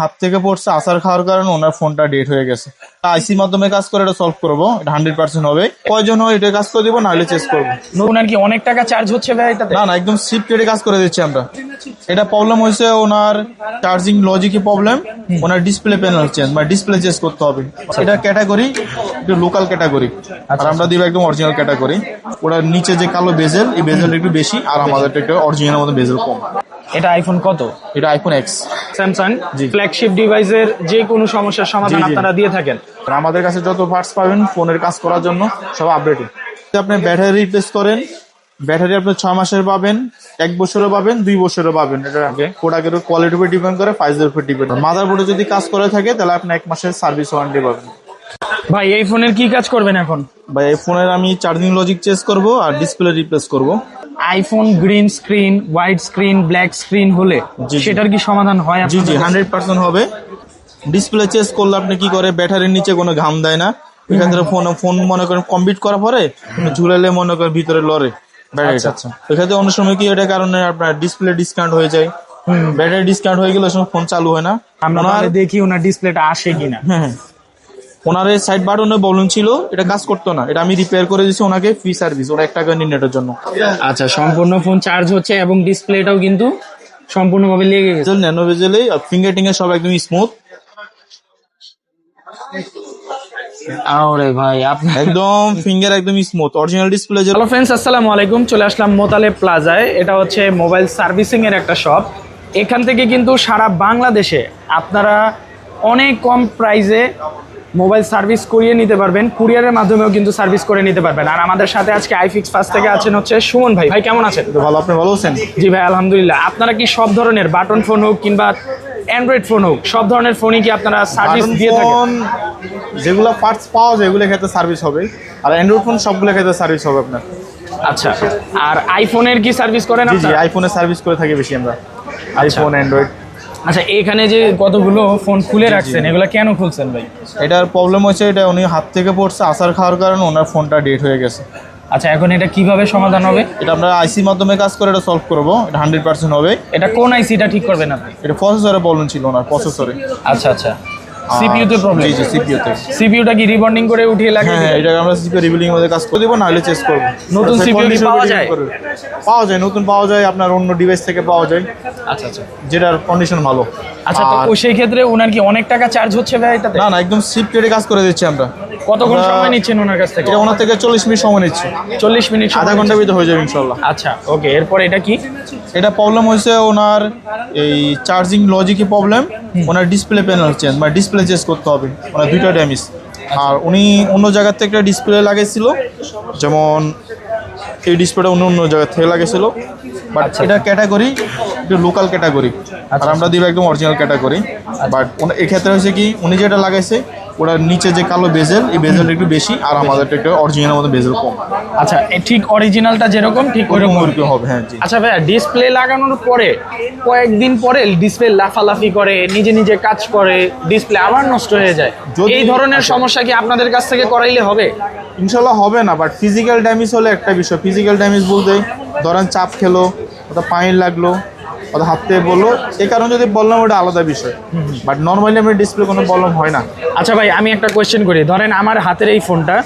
হাত থেকে পড়ছে আসার খাওয়ার কারণে ওনার ফোনটা ডেট হয়ে গেছে। আইসি মাধ্যমে কাজ করে এটা সলভ করব এটা হান্ড্রেড পার্সেন্ট হবে। কয়জন হয় এটা কাজ করে দিব নাহলে চেস করব। ওনার কি অনেক টাকা চার্জ হচ্ছে ভাই না না একদম সিট কেটে কাজ করে দিচ্ছি আমরা। এটা প্রবলেম হয়েছে ওনার চার্জিং লজিকই প্রবলেম ওনার ডিসপ্লে প্যানেল চেঞ্জ মানে ডিসপ্লে চেঞ্জ করতে হবে। এটা ক্যাটাগরি একটু লোকাল ক্যাটাগরি আর আমরা দিব একদম অরিজিনাল ক্যাটাগরি ওটার নিচে যে কালো বেজেল এই বেজেল একটু বেশি আর আমাদেরটা একটু অরিজিনাল মতো বেজেল কম। এটা আইফোন কত? এটা আইফোন এক্স স্যামসাং জি। ফ্ল্যাগশিপ ডিভাইসের যে কোনো সমস্যার সমাধান। আপনারা দিয়ে থাকেন। আর আমাদের কাছে যত পার্টস পাবেন ফোনের কাজ করার জন্য সব আপডেটেড আপনি ব্যাটারি রিপ্লেস করেন ব্যাটারি আপনি ছয় মাসের পাবেন এক বছরও পাবেন দুই বছরও পাবেন। এটা প্রোডাক্টের কোয়ালিটির উপর ডিপেন্ড করে প্রাইসের উপর ডিপেন্ড মাদার বোর্ডে যদি কাজ করে থাকে তাহলে আপনি এক মাসের সার্ভিস ওয়ারেন্টি পাবেন। ভাই এই ফোনের কি কাজ করবেন এখন? ভাই এই ফোনের আমি চার্জিং লজিক চেঞ্জ করব আর ডিসপ্লে রিপ্লেস করব। IPhone green screen white screen black screen হলে। সেটার কি সমাধান হয় জি জি হান্ড্রেড পার্সেন্ট হবে। ডিসপ্লে চেঞ্জ করলে আপনি কি করে ব্যাটারির নিচে কোনো ঘাম দেয় না। এখান থেকে ফোন ফোন মনে করেন কমপ্লিট করার পরে ঝুলালে মনে করেন ভিতরে লড়ে। আচ্ছা, এখানে অনেক সময় কি এটা কারণে আপনার ডিসপ্লে ডিসকাউন্ট হয়ে যায়। ব্যাটারি ডিসকাউন্ট হয়ে গেলে সময় ফোন চালু হয় না। আমরা দেখি ওনার ডিসপ্লেটা আসে কিনা। হ্যাঁ হ্যাঁ। ওনার এই সাইড বাটনে প্রবলেম ছিল এটা কাজ করতো না। এটা আমি রিপেয়ার করে দিয়েছি ওনাকে ফ্রি সার্ভিস ওরা এক টাকা নিন এটার জন্য। আচ্ছা সম্পূর্ণ ফোন চার্জ হচ্ছে এবং ডিসপ্লেটাও কিন্তু সম্পূর্ণভাবে লেগে গেছে। ন্যানো বেজেলে ফিঙ্গার টিঙ্গার সব একদম স্মুথ আরে ভাই আপনি একদম ফিঙ্গার একদম smooth original display hello friends আসসালামু আলাইকুম চলে আসলাম মোতালে প্লাজায় এটা হচ্ছে মোবাইল সার্ভিসিং এর একটা শপ এখান থেকে কিন্তু সারা বাংলাদেশে আপনারা অনেক কম প্রাইসে মোবাইল সার্ভিস করিয়ে নিতে পারবেন কুরিয়ারের মাধ্যমেও কিন্তু সার্ভিস করে নিতে পারবেন। আর আমাদের সাথে আজকে আইফিক্স ফার্স্ট থেকে আছেন হচ্ছে সুমন ভাই। ভাই কেমন আছেন? ভালো আপনি ভালো আছেন? জি ভাই আলহামদুলিল্লাহ। আপনারা কি সব ধরনের বাটন ফোন হোক কিংবা অ্যান্ড্রয়েড ফোন হোক সব ধরনের ফোনই কি আপনারা সার্ভিস দিয়ে থাকেন? যেগুলো পার্টস পাওয়া যায় এগুলো ক্ষেত্রে সার্ভিস হবে। আর অ্যান্ড্রয়েড ফোন সবগুলো ক্ষেত্রে সার্ভিস হবে আপনার। আচ্ছা আর আইফোনের কি সার্ভিস করেন জি জি আইফোনের সার্ভিস করে থাকি বেশি আমরা। আইফোন অ্যান্ড্রয়েড আচ্ছা এখানে যে কতগুলো ফোন খুলে রাখছেন এগুলো কেন খুলছেন ভাই? এটার প্রবলেম হচ্ছে এটা উনি হাত থেকে পড়ছে আসার খাওয়ার কারণে ওনার ফোনটা ডেট হয়ে গেছে। আচ্ছা এখন এটা কীভাবে সমাধান হবে? এটা আমরা আইসির মাধ্যমে কাজ করে এটা সলভ করব এটা হান্ড্রেড পার্সেন্ট হবে। এটা কোন আইসিটা ঠিক করবেন আপনি এটা প্রসেসরে বলুন ছিল ওনার প্রসেসরে আচ্ছা আচ্ছা। সিপিইউ তে প্রবলেম জি জি সিপিইউতে সিপিইউটা কি রিবন্ডিং করে উঠিয়ে লাগিয়ে হ্যাঁ এটা আমরা সিপিইউ এর মধ্যে কাজ করে দিব নাহলে চেস করব। নতুন এটা CPU কি পাওয়া যায়? পাওয়া যায় নতুন পাওয়া যায় আপনার অন্য ডিভাইস থেকে পাওয়া যায়। আচ্ছা আচ্ছা। যেটার কন্ডিশন ভালো। আচ্ছা তো সেই ক্ষেত্রে ওনার কি অনেক টাকা চার্জ হচ্ছে ভাই এটাতে? না না একদম সিপ কেটে কাজ করে দিচ্ছি আমরা। কতক্ষণ সময় নিচ্ছেন ওনার কাছ থেকে? এটা ওনার থেকে চল্লিশ মিনিট সময় নিচ্ছি। চল্লিশ মিনিট সময় আধা ঘণ্টার ভিতরে হয়ে যাবে ইনশাল্লাহ আচ্ছা ওকে এরপর এটা কি? এটা প্রবলেম হয়েছে ওনার এই চার্জিং লজিকই প্রবলেম ওনার ডিসপ্লে প্যানেল চেঞ্জ মানে ডিসপ্লে চেঞ্জ করতে হবে। ওনার দুইটা ড্যামেজ আর উনি অন্য জায়গার থেকে একটা ডিসপ্লে লাগিয়েছিল যেমন এই ডিসপ্লেটা অন্য অন্য জায়গার থেকে লাগিয়েছিল বাট আচ্ছা। এটা ক্যাটাগরি একটু লোকাল ক্যাটাগরি আর আচ্ছা। আমরা দিব একদম অরিজিনাল ক্যাটাগরি বাট এক্ষেত্রে হয়েছে কি উনি যেটা লাগাইছে ওটার নিচে যে কালো বেজেল এই বেজেল একটু বেশি আর আমাদেরটা একটু অরিজিনাল মতো বেজেল কম। আচ্ছা ঠিক অরিজিনালটা যেরকম ঠিক ওরকম ওরকম। হবে হ্যাঁ জি। আচ্ছা ভাইয়া ডিসপ্লে লাগানোর পরে কয়েকদিন পরে ডিসপ্লে লাফালাফি করে নিজে নিজে কাজ করে ডিসপ্লে আবার নষ্ট হয়ে যায়। এই ধরনের আচ্ছা। সমস্যা কি আপনাদের কাছ থেকে করাইলে হবে? ইনশাল্লাহ হবে না বাট ফিজিক্যাল ড্যামেজ হলে একটা বিষয়। ফিজিক্যাল ড্যামেজ বলতে ধরেন চাপ খেলো ওটা পানি লাগল ওটা হাত থেকে বলল এই কারণে যদি বললাম ওটা আলাদা বিষয়। বাট নর্মালি আমার ডিসপ্লে কোনো প্রবলেম হয় না। আচ্ছা ভাই আমি একটা কোয়েশ্চেন করি। ধরেন আমার হাতের এই ফোনটা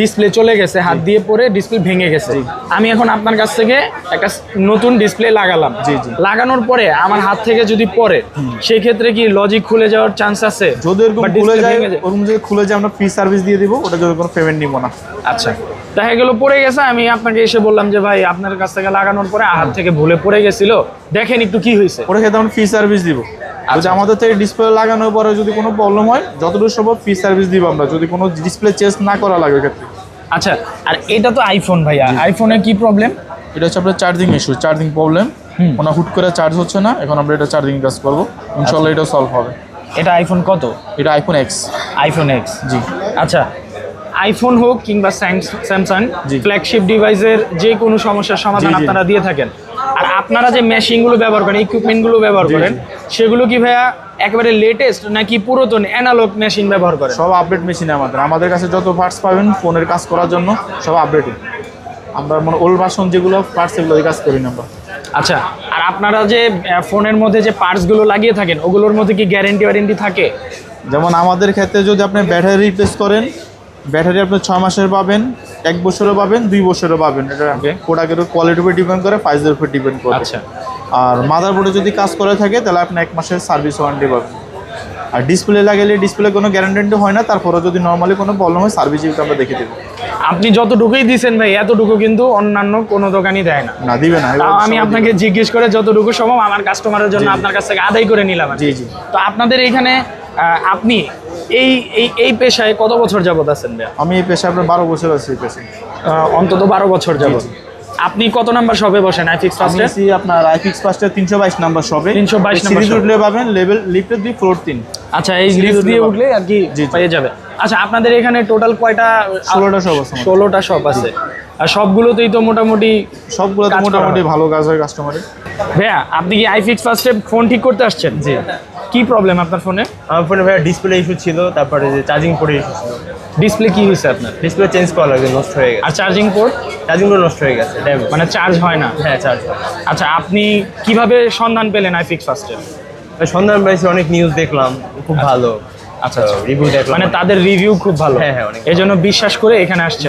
ডিসপ্লে চলে গেছে হাত দিয়ে পরে ডিসপ্লে ভেঙে গেছে। আমি এখন আপনার কাছ থেকে একটা নতুন ডিসপ্লে লাগালাম। জি, জি। লাগানোর পরে আমার হাত থেকে যদি পরে সেই ক্ষেত্রে কি লজিক খুলে যাওয়ার চান্স আছে? যদি এরকম খুলে যায় ওরকম যদি খুলে যায় আমরা ফ্রি সার্ভিস দিয়ে দিব ওটা যদি কোনো পেমেন্ট নিব না। আচ্ছা। দেখা গেল পড়ে গেছে আমি আপনাকে এসে বললাম যে ভাই আপনার কাছ থেকে লাগানোর পরে হাত থেকে ভুলে পড়ে গেছিল। দেখেন একটু কি হয়েছে। ওটা ক্ষেত্রে আমরা ফ্রি সার্ভিস দিব। যদি আমাদের থেকে ডিসপ্লে লাগানোর পরে যদি কোনো প্রবলেম হয় যতটুকু সম্ভব ফ্রি সার্ভিস দিব আমরা যদি কোনো ডিসপ্লে চেঞ্জ না করা লাগে ক্ষেত্রে আচ্ছা আর এটা তো আইফোন ভাইয়া। আইফোনে কি প্রবলেম এটা হচ্ছে আপনার চার্জিং ইস্যু চার্জিং প্রবলেম ওনা হুট করে চার্জ হচ্ছে না এখন আমরা এটা চার্জিং কাজ করব। ইনশাল্লাহ এটা সলভ হবে। এটা আইফোন কত? এটা আইফোন এক্স আইফোন এক্স জি। আচ্ছা আইফোন হোক কিংবা স্যামসাং। ফ্ল্যাগশিপ ডিভাইসের যে কোনো সমস্যার সমাধান। আপনারা দিয়ে থাকেন। আর আপনারা যে মেশিনগুলো ব্যবহার করেন ইকুইপমেন্টগুলো ব্যবহার করেন সেগুলো কি ভাইয়া একেবারে লেটেস্ট নাকি পুরাতন অ্যানালগ মেশিন ব্যবহার করেন? সব আপডেট মেশিন আমাদের। আমাদের কাছে যত পার্টস পাবেন ফোনের কাজ করার জন্য সব আপডেটেড আমরা মানে ওল্ড ভার্সন যেগুলো পার্টস সেগুলো কাজ করি না আমরা। আচ্ছা আর আপনারা যে ফোনের মধ্যে যে পার্টসগুলো লাগিয়ে থাকেন ওগুলোর মধ্যে কি গ্যারেন্টি ওয়ারেন্টি থাকে? যেমন আমাদের ক্ষেত্রে যদি আপনি ব্যাটারি রিপ্লেস করেন ব্যাটারি আপনি ছয় মাসের পাবেন এক বছরও পাবেন দুই বছরও পাবেন। এটা. প্রোডাক্টের কোয়ালিটির উপর ডিপেন্ড করে প্রাইসের উপর ডিপেন্ড করে। আচ্ছা। আর মাদারবোর্ডে যদি কাজ করে থাকে তাহলে আপনি এক মাসের সার্ভিস ওয়ারেন্টি পাবেন। আর ডিসপ্লে লাগালে ডিসপ্লে কোনো গ্যারান্টি হয় না তারপরে যদি নর্মালি কোনো প্রবলেম হয় সার্ভিস আমরা দেখে দেবো। আপনি যতটুকুই দিছেন ভাই এতটুকু কিন্তু অন্যান্য কোনো দোকানই দেয় না। না দিবে না আমি আপনাকে জিজ্ঞেস করে যতটুকু সম্ভব আমার কাস্টমারের জন্য আপনার কাছ থেকে আদায় করে নিলাম জি জি। তো আপনাদের এইখানে আহ, আপনি এই এই এই পেশায় কত বছর যাবত আছেন আমি এই পেশায় আপনার বারো বছর আছি এই পেশায়। অন্তত বারো বছর যাবত আপনি কত নাম্বার শপে বসেন? আইফিক্স আমি ফার্স্টে আছি আপনার আইফিক্স ফার্স্টে তিনশো বাইশ নাম্বার শপে 322 নাম্বার সিরিজ। উঠলে পাবেন লেভেল লিফটের দুই ফ্লোর তিন। আচ্ছা এই লিফট দিয়ে উঠলে আর কি। পেয়ে যাবে। আচ্ছা আপনাদের এখানে টোটাল কয়টা ষোলোটা shop আছে আমাদের। ষোলোটা শপ আছে। আর সবগুলোতেই তো মোটামুটি সবগুলো কাজ মোটামুটি ভালো কাজ হয় কাস্টমারের ভাইয়া আপনি কি আইফিক্স ফার্স্টে ফোন ঠিক করতে আসছেন? জি। কি প্রবলেম আপনার ফোনে আমার ফোনে ভাইয়া ডিসপ্লে ইস্যু ছিল তারপরে যে চার্জিং পোর্টের ইস্যু ছিল। ডিসপ্লে কি হয়েছে আপনার? ডিসপ্লে চেঞ্জ করা লাগবে নষ্ট হয়ে গেছে। আর চার্জিং পোর্ট চার্জিংগুলো নষ্ট হয়ে গেছে মানে চার্জ হয় না? হ্যাঁ চার্জ হয়। আচ্ছা আপনি কীভাবে সন্ধান পেলেন আইফিক্স ফার্স্টে সন্ধান পাইছি অনেক নিউজ দেখলাম খুব ভালো। আচ্ছা আচ্ছা। রিভিউ দেখলাম। মানে তাদের রিভিউ খুব ভালো। হ্যাঁ, হ্যাঁ, অনেক এই জন্য বিশ্বাস করে এখানে আসছে।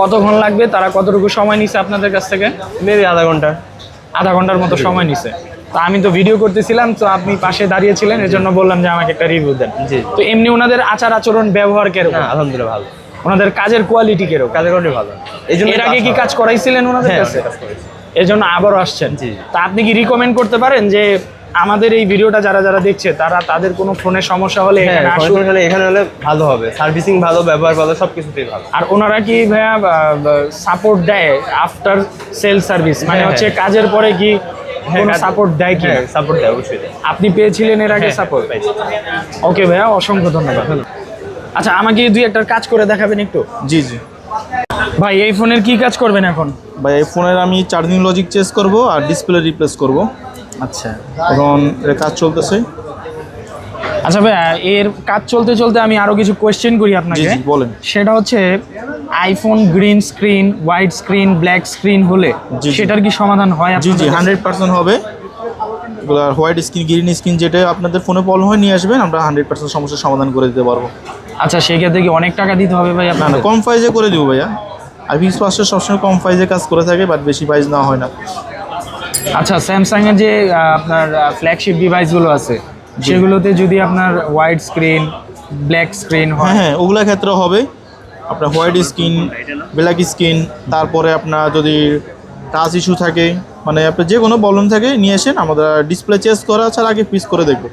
কতক্ষণ লাগবে? তারা কতটুকু সময় নিছে আপনাদের কাছ থেকে? মেবি আধা ঘণ্টা। আধা ঘণ্টার মতো সময় নিছে। তো আমি তো ভিডিও করতেছিলাম তো আপনি পাশে দাঁড়িয়েছিলেন এর জন্য বললাম যে আমাকে একটা রিভিউ দেন। জি। তো এমনি ওনাদের আচার আচরণ ব্যবহার কীরকম? হ্যাঁ আলহামদুলিল্লাহ ভালো। ওনাদের কাজের কোয়ালিটি কীরকম? কাজের কোয়ালিটি ভালো। এই জন্য এর আগে কি কাজ করাইছিলেন ওনাদের হ্যাঁ কাছে? অনেক কাজ করেছি। এর জন্য আবারও আসছেন। জি। তা আপনি কি রিকমেন্ড করতে পারেন যে আমাদের এই ভিডিওটা যারা যারা দেখছে তারা তাদের কোনো ফোনে সমস্যা হলে হ্যাঁ এখানে আসুন? এখানে হলে ভালো হবে। সার্ভিসিং ভালো ব্যবহার ভালো সব কিছুতেই ভালো। আর ওনারা কি ভাইয়া সাপোর্ট দেয় আফটার সেল সার্ভিস মানে হচ্ছে। কাজের পরে কি কোনো কাজ- সাপোর্ট দেয় কি হ্যাঁ সাপোর্ট দেয় অবশ্যই আপনি পেয়েছিলেন এর আগে হ্যাঁ, সাপোর্ট পাইছি। ওকে ভাইয়া অসংখ্য ধন্যবাদ। আচ্ছা আমাকে দুই একটা কাজ করে দেখাবেন একটু? জি জি। ভাই এই ফোনের কি কাজ করবেন এখন? ভাই এই ফোনের আমি চার্জিং লজিক চেস করব আর ডিসপ্লে রিপ্লেস করব। আচ্ছা। এখন এর কাজ চলতেছে। আচ্ছা ভাইয়া এর কাজ চলতে চলতে আমি আরও কিছু কোয়েশ্চেন করি আপনাকে। বলেন। সেটা হচ্ছে iPhone green screen white screen black screen হলে। সেটার কি সমাধান হয় জি জি হান্ড্রেড পার্সেন্ট হবে। হোয়াইট স্ক্রিন গ্রিন স্ক্রিন যেটা আপনাদের ফোনে প্রবলেম হয় নিয়ে আসবেন আমরা হান্ড্রেড পার্সেন্ট সমস্যার সমাধান করে দিতে পারব। আচ্ছা সেই ক্ষেত্রে কি অনেক টাকা দিতে হবে ভাই না না আপনার কম প্রাইজে করে দিব ভাইয়া। আর ফিক্স ফার্স্টে সবসময় কম প্রাইজে কাজ করে থাকে বাট বেশি প্রাইস না হয় না। আচ্ছা স্যামসাং এর যে আপনার ফ্ল্যাগশিপ ডিভাইসগুলো আছে সেগুলোতে যদি আপনার হোয়াইট স্ক্রিন ব্ল্যাক স্ক্রিন হ্যাঁ হয় হ্যাঁ ওগুলোর ক্ষেত্রে হবে। আপনার হোয়াইট স্কিন ব্ল্যাক স্কিন তারপরে আপনার যদি টাচ ইস্যু থাকে মানে আপনার যে কোনো প্রবলেম থাকে নিয়ে আসেন আমাদের ডিসপ্লে চেঞ্জ করা ছাড়া আগে পিস করে দেখব।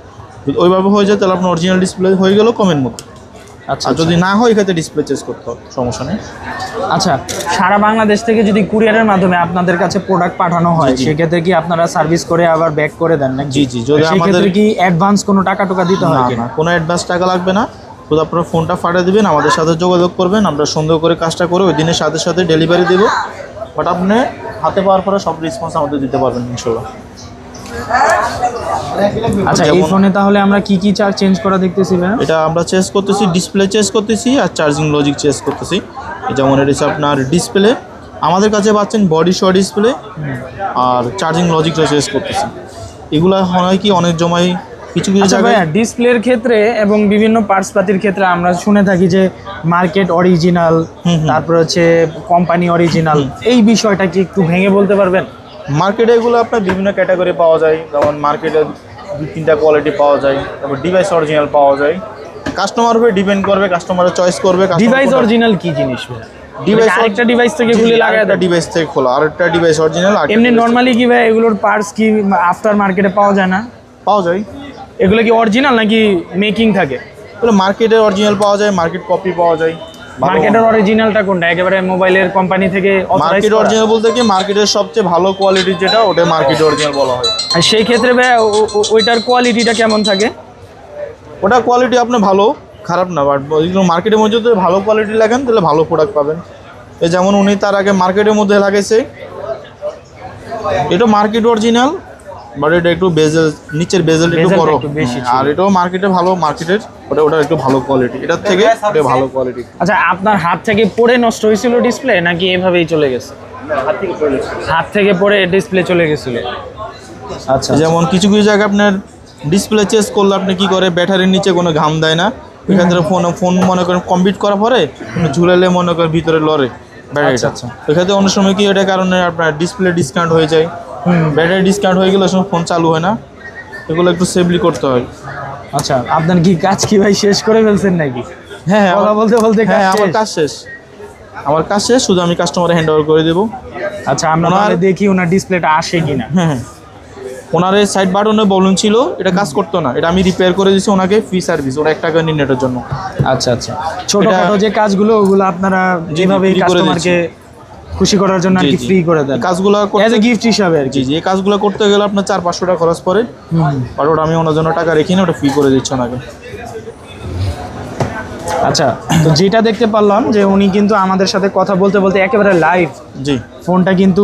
যদি ওইভাবে হয়ে যায় তাহলে আপনার অরিজিনাল ডিসপ্লে হয়ে গেল কমের মতো আচ্ছা যদি না হয় এক্ষেত্রে ডিসপ্লে চেঞ্জ করতে হবে সমস্যা নেই। আচ্ছা সারা বাংলাদেশ থেকে যদি কুরিয়ারের মাধ্যমে আপনাদের কাছে প্রোডাক্ট পাঠানো হয়। সেক্ষেত্রে কি আপনারা সার্ভিস করে আবার ব্যাক করে দেন না জি, জি, যদি আমাদের- কি অ্যাডভান্স কোনো টাকা টাকা দিতে হয় না কোনো? অ্যাডভান্স টাকা লাগবে না। শুধু আপনার ফোনটা ফাটা দেবেন আমাদের সাথে যোগাযোগ করবেন আমরা সুন্দর করে কাজটা করে ওই দিনের সাথে সাথে ডেলিভারি দেবো। বাট আপনি হাতে পাওয়ার পরে সব রেসপন্স আমাদের দিতে পারবেন ইনশাল্লাহ। আচ্ছা এই ফোনে তাহলে আমরা কি কি চার্জ চেঞ্জ করা দেখতেছি এটা আমরা চেঞ্জ করতেছি ডিসপ্লে চেঞ্জ করতেছি আর চার্জিং লজিক চেঞ্জ করতেছি। যেমন এটা হচ্ছে আপনার ডিসপ্লে আমাদের কাছে পাচ্ছেন বডি শো ডিসপ্লে আর চার্জিং লজিকটা চেঞ্জ করতেছি। এগুলা হয় কি অনেক জমাই কিছু কিছু আচ্ছা ভাইয়া ডিসপ্লের ক্ষেত্রে এবং বিভিন্ন পার্টস পাতির ক্ষেত্রে আমরা শুনে থাকি যে মার্কেট অরিজিনাল। তারপর হচ্ছে কোম্পানি অরিজিনাল এই বিষয়টা কি একটু ভেঙে বলতে পারবেন? মার্কেটে এগুলো আপনার বিভিন্ন ক্যাটাগরি পাওয়া যায় যেমন মার্কেটে দুই তিনটা কোয়ালিটি পাওয়া যায় তারপর ডিভাইস অরিজিনাল পাওয়া যায়। কাস্টমার উপরে ডিপেন্ড করবে কাস্টমারের চয়েস করবে ডিভাইস অরিজিনাল কি জিনিস ডিভাইস আরেকটা ডিভাইস থেকে খুলে লাগায় দেয় ডিভাইস থেকে খোলা আরেকটা ডিভাইস অরিজিনাল এমনি নর্মালি কি ভাই এগুলোর পার্টস কি আফটার মার্কেটে পাওয়া যায় না? পাওয়া যায়। এগুলো কি অরিজিনাল নাকি মেকিং থাকে? তাহলে মার্কেটে অরিজিনাল পাওয়া যায় মার্কেট কপি পাওয়া যায়। মার্কেটের অরিজিনালটা কোনটা? একেবারে মোবাইলের কোম্পানি থেকে মার্কেট অরিজিনাল বলতে কি মার্কেটের সবচেয়ে ভালো কোয়ালিটির যেটা ওটা মার্কেট অরিজিনাল বলা হয়। আর সেই ক্ষেত্রে ভাই ওইটার কোয়ালিটিটা কেমন থাকে? ওটা কোয়ালিটি আপনি ভালো খারাপ না বাট মার্কেটের মধ্যে যদি ভালো কোয়ালিটি লাগান তাহলে ভালো প্রোডাক্ট পাবেন। এই যেমন উনি তার আগে মার্কেটের মধ্যে লাগাইছে। এটা মার্কেট অরিজিনাল বাট এটা একটু বেজেল নিচের বেজেল একটু বড়। বেশি আর এটাও মার্কেটে ভালো মার্কেটের ওটা ওটা একটু ভালো কোয়ালিটি এটার থেকে এটা ভালো কোয়ালিটি আচ্ছা আপনার হাত থেকে পড়ে নষ্ট হয়েছিল ডিসপ্লে নাকি এভাবেই চলে গেছে? হাত থেকে পড়ে ডিসপ্লে চলে গেছিল। আচ্ছা যেমন কিছু কিছু জায়গায় আপনার ডিসপ্লে চেঞ্জ করলে আপনি কি করে? ব্যাটারির নিচে কোনো ঘাম দেয় না। এখান থেকে ফোন ফোন মনে করেন কমপ্লিট করার পরে ঝুলালে মনে করেন ভিতরে লড়ে ব্যাটারিটা আচ্ছা, এক্ষেত্রে অনেক সময় কি এটা কারণে আপনার ডিসপ্লে ডিসকাউন্ট হয়ে যায়। ব্যাটারি ডিসকাউন্ট হয়ে গেলে সময় ফোন চালু হয় না। এগুলো একটু সেফলি করতে হয়। আচ্ছা আপনার কি কাজ কি ভাই? শেষ করে ফেলছেন নাকি? হ্যাঁ হ্যাঁ কথা বলতে বলতে হ্যাঁ আমার কাজ শেষ। আমার কাজ শেষ শুধু আমি কাস্টমারে হ্যান্ড ওভার করে দেবো। আচ্ছা আমরা ওনার- তাহলে দেখি ওনার ডিসপ্লেটা আসে কিনা। হ্যাঁ হ্যাঁ। ওনার এই সাইড বাটনে বলুন ছিল এটা কাজ করতো না। এটা আমি রিপেয়ার করে দিয়েছি ওনাকে ফ্রি সার্ভিস ওরা এক টাকা নিন এটার জন্য। আচ্ছা আচ্ছা। ছোটখাটো যে কাজগুলো ওগুলো আপনারা যেভাবে কাস্টমারকে খুশি করার জন্য আর কি ফ্রি করে দেন। কাজগুলো করতে এ গিফট হিসাবে আর কি। এই কাজগুলো করতে গেলে আপনার চার পাঁচশো টাকা খরচ পড়ে। আর ওটা আমি ওনার জন্য টাকা রেখে নিই ওটা ফ্রি করে দিচ্ছি ওনাকে আচ্ছা তো যেটা দেখতে পারলাম যে উনি কিন্তু আমাদের সাথে কথা বলতে বলতে একেবারে লাইভ জি। ফোনটা কিন্তু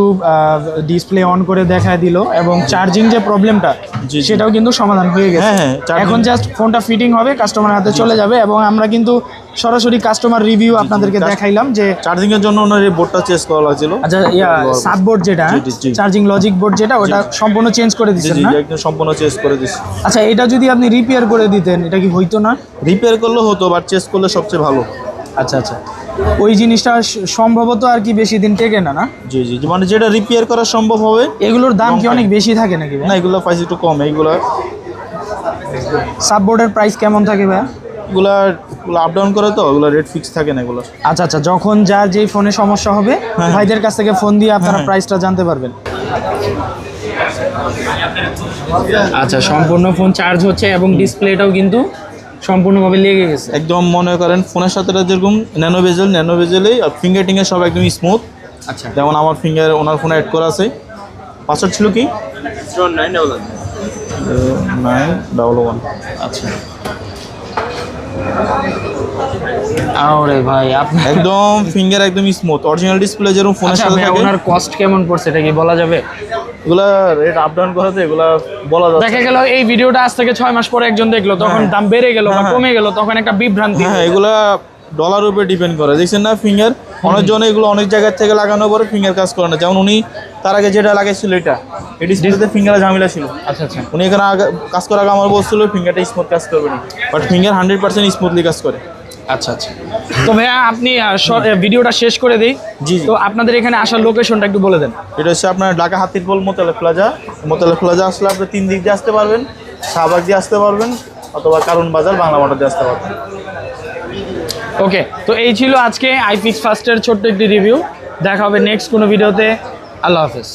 ডিসপ্লে অন করে দেখায় দিল এবং চার্জিং যে প্রবলেমটা। সেটাও কিন্তু সমাধান হয়ে গেছে। হ্যাঁ, হ্যাঁ, এখন জাস্ট ফোনটা ফিটিং হবে কাস্টমার হাতে চলে যাবে এবং আমরা কিন্তু সরাসরি কাস্টমার রিভিউ আপনাদেরকে দেখাইলাম যে চার্জিং এর জন্য ওনার এই বোর্ডটা চেঞ্জ করা লাগছিল আচ্ছা ইয়া সাব বোর্ড যেটা। চার্জিং লজিক বোর্ড যেটা ওটা সম্পূর্ণ চেঞ্জ করে জি না? জি, একদম সম্পূর্ণ চেঞ্জ করে দিচ্ছি। আচ্ছা এটা যদি আপনি রিপেয়ার করে দিতেন এটা কি হইতো না? রিপেয়ার করলে হতো বাট চেঞ্জ করলে সবচেয়ে ভালো। আচ্ছা আচ্ছা। ওই জিনিসটা সম্ভবত আর কি বেশি দিন টেকে না না? জি জি জি, মানে যেটা রিপেয়ার করা সম্ভব হবে এগুলোর দাম কি অনেক বেশি থাকে নাকি না এগুলো প্রাইস একটু কম এইগুলো সাব বোর্ডের প্রাইস কেমন থাকে ভাই এগুলা আপ ডাউন করে তো এগুলো রেট ফিক্স থাকে না এগুলো। আচ্ছা আচ্ছা যখন যার যেই ফোনে সমস্যা হবে হ্যাঁ। ভাইদের কাছ থেকে ফোন দিয়ে আপনারা হ্যাঁ। প্রাইসটা জানতে পারবেন। আচ্ছা সম্পূর্ণ ফোন চার্জ হচ্ছে এবং ডিসপ্লেটাও কিন্তু সম্পূর্ণভাবে লেগে গেছে। একদম মনে করেন ফোনের সাথে যেরকম ন্যানো বেজেল ন্যানো বেজেলেই আর ফিঙ্গার টিঙ্গার সব একদম স্মুথ আচ্ছা। যেমন আমার ফিঙ্গার ওনার ফোনে অ্যাড করা আছে। পাসওয়ার্ড ছিল কি? নাইন ডাবল ওয়ান আচ্ছা। আরে ভাই আপনি একদম ফিঙ্গার একদম স্মুথ অরিজিনাল ডিসপ্লে যেরকম ফোনের আচ্ছা সাথে থাকে। ওনার কস্ট কেমন পড়ছে এটা কি বলা যাবে? এগুলা রেট আপ ডাউন করাতে এগুলা বলা যাচ্ছে। দেখা গেল এই ভিডিওটা আজ থেকে ছয় মাস পরে একজন দেখল তখন হ্যাঁ। দাম বেড়ে গেল বা হ্যাঁ, হ্যাঁ। কমে গেল তখন একটা বিভ্রান্তি হ্যাঁ এগুলা ডলার উপরে ডিপেন্ড করে। দেখছেন না ফিঙ্গার অনেকজন এগুলো অনেক জায়গা থেকে লাগানোর পরে ফিঙ্গার কাজ করে না। যেমন উনি তার আগে যেটা লাগাইছিল এটা এই ডিসপ্লেতে ফিঙ্গারে ঝামেলা ছিল। আচ্ছা আচ্ছা। উনি এখানে আগে কাজ করার আগে আমার বলছিল ফিঙ্গারটা স্মুথ কাজ করবে না। But finger hundred percent smoothly কাজ করে। আচ্ছা আচ্ছা। তো ভাইয়া আপনি ভিডিওটা শেষ করে দিই। জি, জি। তো আপনাদের এখানে আসার লোকেশনটা একটু বলে দেন। এটা হচ্ছে আপনার ঢাকা হাতিরপল মোতালে প্লাজা। মোতালে প্লাজা আসলে আপনি তিন দিক দিয়ে আসতে পারবেন শাহবাগ দিয়ে আসতে পারবেন অথবা কারণ বাজার বাংলা মোটর দিয়ে আসতে পারবেন। ওকে তো এই ছিল আজকে আইপিক্স ফার্স্টের ছোট্ট একটি রিভিউ দেখা হবে নেক্সট কোনো ভিডিওতে আল্লাহ হাফেজ।